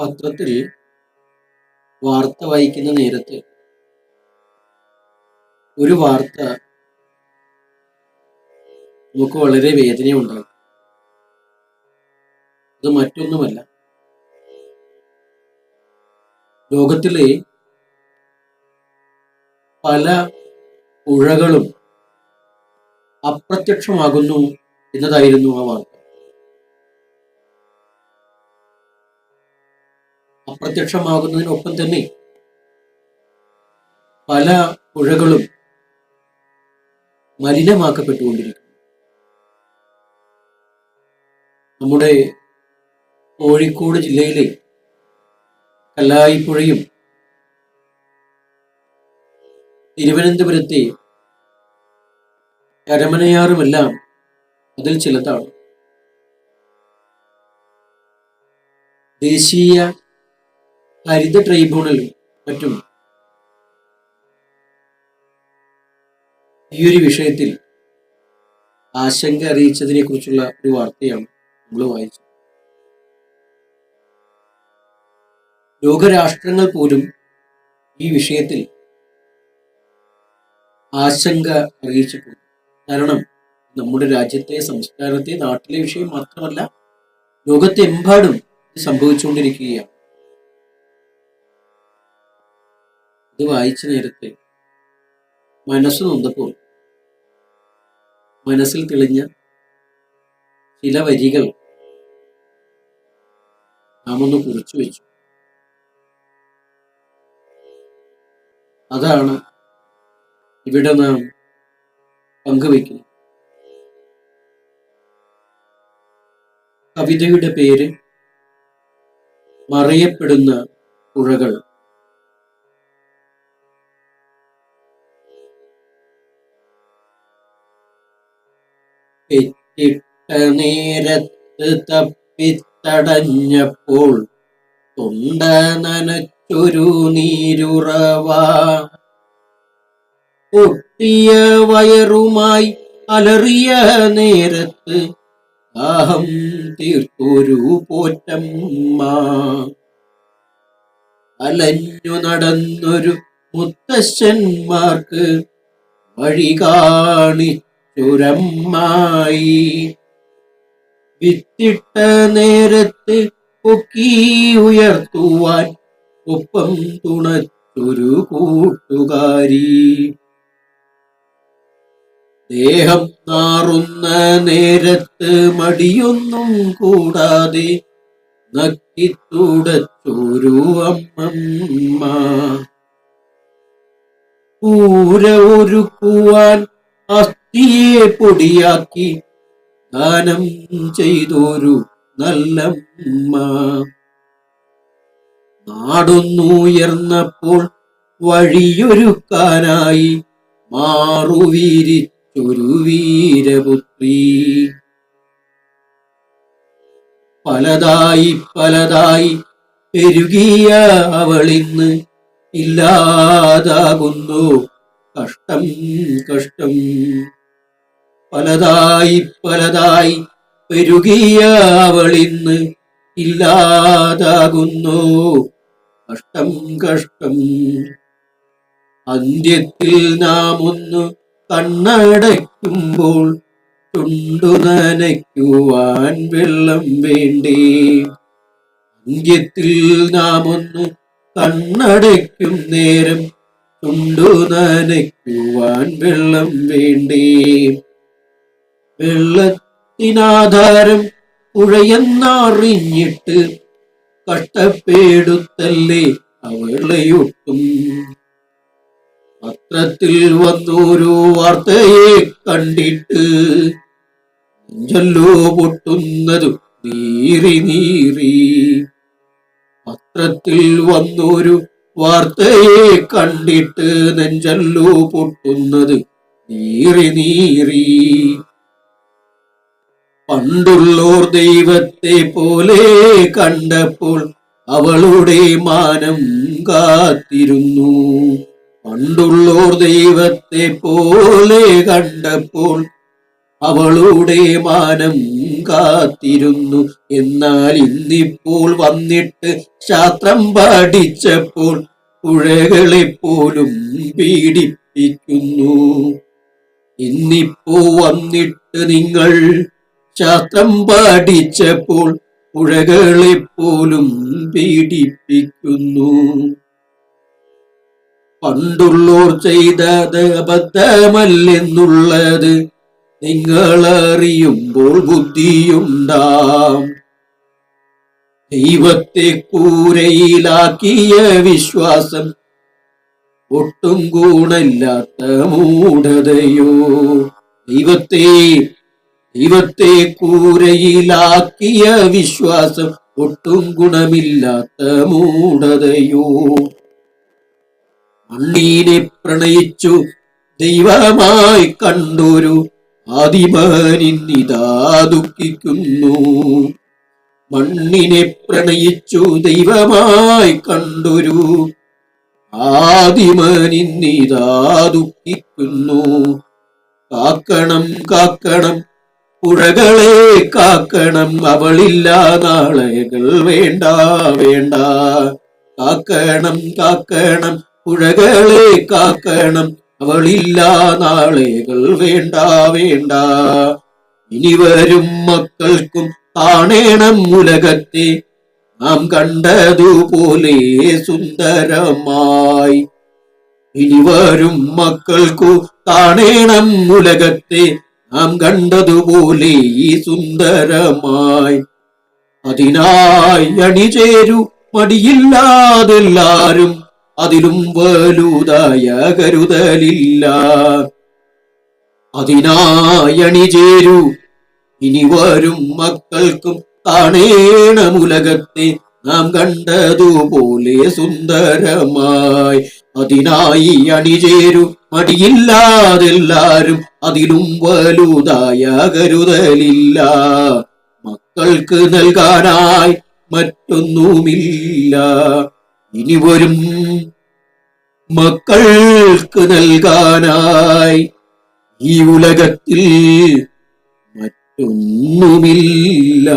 പത്രത്തിൽ വാർത്ത വായിക്കുന്ന നേരത്ത് ഒരു വാർത്ത നമുക്ക് വളരെ വേദനയുണ്ടാകും. അത് മറ്റൊന്നുമല്ല. ലോകത്തിലെ പല പുഴകളും അപ്രത്യക്ഷമാകുന്നു എന്നതായിരുന്നു ആ വാർത്ത. അപ്രത്യക്ഷമാകുന്നതിനൊപ്പം തന്നെ പല പുഴകളും മലിനമാക്കപ്പെട്ടുകൊണ്ടിരിക്കുന്നു. നമ്മുടെ കോഴിക്കോട് ജില്ലയിലെ കല്ലായിപ്പുഴയും തിരുവനന്തപുരത്തെ കരമനയാറുമെല്ലാം അതിൽ ചിലതാണ്. ദേശീയ ഹരിത ട്രൈബ്യൂണലും മറ്റും ഈ ഒരു വിഷയത്തിൽ ആശങ്ക അറിയിച്ചതിനെ കുറിച്ചുള്ള ഒരു വാർത്തയാണ് നമ്മൾ വായിച്ചത്. ലോകരാഷ്ട്രങ്ങൾ പോലും ഈ വിഷയത്തിൽ ആശങ്ക അറിയിച്ചിട്ടുണ്ട്. കാരണം നമ്മുടെ രാജ്യത്തെ സംസ്കാരത്തെ നാട്ടിലെ വിഷയം മാത്രമല്ല ലോകത്തെമ്പാടും സംഭവിച്ചുകൊണ്ടിരിക്കുകയാണ്. ഇത് വായിച്ച നേരത്തെ മനസ്സ് നൊന്നപ്പോൾ മനസ്സിൽ തെളിഞ്ഞ ചില വരികൾ നാം ഒന്ന് കുറിച്ചു വെച്ചു. അതാണ് ഇവിടെ നാം പങ്കുവെക്കുന്നത്. കവിതയുടെ പേര് മറിയപ്പെടുന്ന പുഴകൾ. പെറ്റിട്ട നേരത്ത് തപ്പിത്തടഞ്ഞപ്പോൾ തൊണ്ട നനച്ചൊരു നീരുറവ. പൊട്ടിയ വയറുമായി അലറിയ നേരത്ത് ദാഹം തീർത്തൊരു പോറ്റമ്മ. അലഞ്ഞു നടന്നൊരു മുത്തശ്ശന്മാർക്ക് വഴി കാണിച്ചൊരമ്മായി വിത്തിട്ട നേരത്ത് പൊക്കി ഉയർത്തുവാൻ ഒപ്പം തുണച്ചൊരു കൂട്ടുകാരി. ദേഹം നാറുന്ന നേരത്ത് മടിയൊന്നും കൂടാതെ നക്കിത്തുടച്ചൊരു അമ്മമ്മ. പൂര ഒരുക്കുവാൻ അസ്ഥിയെ പൊടിയാക്കി ദാനം ചെയ്തൊരു നല്ലമ്മ. നാടൊന്നുയർന്നപ്പോൾ വഴിയൊരുക്കാനായി മാറുവീരിച്ചൊരു വീരപുത്രി. പലതായി പലതായി പെരുകിയ അവളിന്ന് ഇല്ലാതാകുന്നു കഷ്ടം കഷ്ടം. പലതായി പലതായി പെരുകിയ ഇല്ലാതാകുന്നു. കഷ്ടം കഷ്ടം. അന്ത്യത്തിൽ നാം ഒന്ന് കണ്ണടയ്ക്കുമ്പോൾ ചുണ്ടു നനയ്ക്കുവാൻ വെള്ളം വേണ്ടേ. അന്ത്യത്തിൽ നാം ഒന്ന് കണ്ണടയ്ക്കും നേരം ചുണ്ടു നനയ്ക്കുവാൻ വെള്ളം വേണ്ടേ. വെള്ളത്തിനാധാരം പുഴയെന്നറിഞ്ഞിട്ട് കട്ടപ്പേടുത്തല്ലേ അവളെയൊട്ടും. പത്രത്തിൽ വന്നൊരു വാർത്തയെ കണ്ടിട്ട് നെഞ്ചല്ലോ പൊട്ടുന്നതു നീറി നീറി. പത്രത്തിൽ വന്നൊരു വാർത്തയെ കണ്ടിട്ട് നെഞ്ചല്ലോ പൊട്ടുന്നത് നീറി നീറി. പണ്ടുള്ളോർ ദൈവത്തെ പോലെ കണ്ടപ്പോൾ അവളുടെ മാനം കാത്തിരുന്നു. പണ്ടുള്ളോർ ദൈവത്തെ പോലെ കണ്ടപ്പോൾ അവളുടെ മാനം കാത്തിരുന്നു. എന്നാൽ ഇന്നിപ്പോൾ വന്നിട്ട് ശാസ്ത്രം പഠിച്ചപ്പോൾ പുഴകളെ പോലും പീഡിപ്പിക്കുന്നു. ഇന്നിപ്പോ വന്നിട്ട് നിങ്ങൾ ശാസ്ത്രം പാടിച്ചപ്പോൾ പുഴകളെപ്പോലും പീഡിപ്പിക്കുന്നു. പണ്ടുള്ളോർ ചെയ്തത് അബദ്ധമല്ലെന്നുള്ളത് നിങ്ങൾ അറിയുമ്പോൾ ബുദ്ധിയുണ്ടാം. ദൈവത്തെ കൂരയിലാക്കിയ വിശ്വാസം ഒട്ടും ഗുണമില്ലാത്ത മൂഢതയോ. ദൈവത്തെ ദൈവത്തെ കൂരയിലാക്കിയ വിശ്വാസം ഒട്ടും ഗുണമില്ലാത്ത മൂഢതയോ. മണ്ണീനെ പ്രണയിച്ചു ദൈവമായി കണ്ടൊരു ആദിമാനിന്നിതാ ദുഃഖിക്കുന്നു. മണ്ണിനെ പ്രണയിച്ചു ദൈവമായി കണ്ടൊരു ആദിമനിന്നിതാ ദുഃഖിക്കുന്നു. കാക്കണം കാക്കണം പുഴകളെ കാക്കണം അവളില്ല നാളെകൾ വേണ്ട വേണ്ട. കാക്കണം കാക്കണം പുഴകളെ കാക്കണം അവളില്ല നാളെകൾ വേണ്ട വേണ്ട. ഇനി വരും മക്കൾക്കും കാണേണം ഉലകത്തെ നാം കണ്ടതുപോലെ സുന്ദരമായി. ഇനി വരും മക്കൾക്കു കാണേണം ഉലകത്തെ നാം കണ്ടതുപോലെ ഈ സുന്ദരമായി അതിനായി അണിചേരു മടിയില്ലാതെല്ലാരും അതിലും വലുതായ കരുതലില്ല. അതിനായി അണിചേരു ഇനി വരും മക്കൾക്കും കാണേണമുലകത്തെ നാം കണ്ടതുപോലെ സുന്ദരമായി അതിനായി അണിചേരു മടിയില്ലാതെല്ലാരും അതിലും വലുതായ കരുതലില്ല മക്കൾക്ക് നൽകാനായി മറ്റൊന്നുമില്ല. ഇനി വരും മക്കൾക്ക് നൽകാനായി. ഈ ഉലകത്തിൽ മറ്റൊന്നുമില്ല.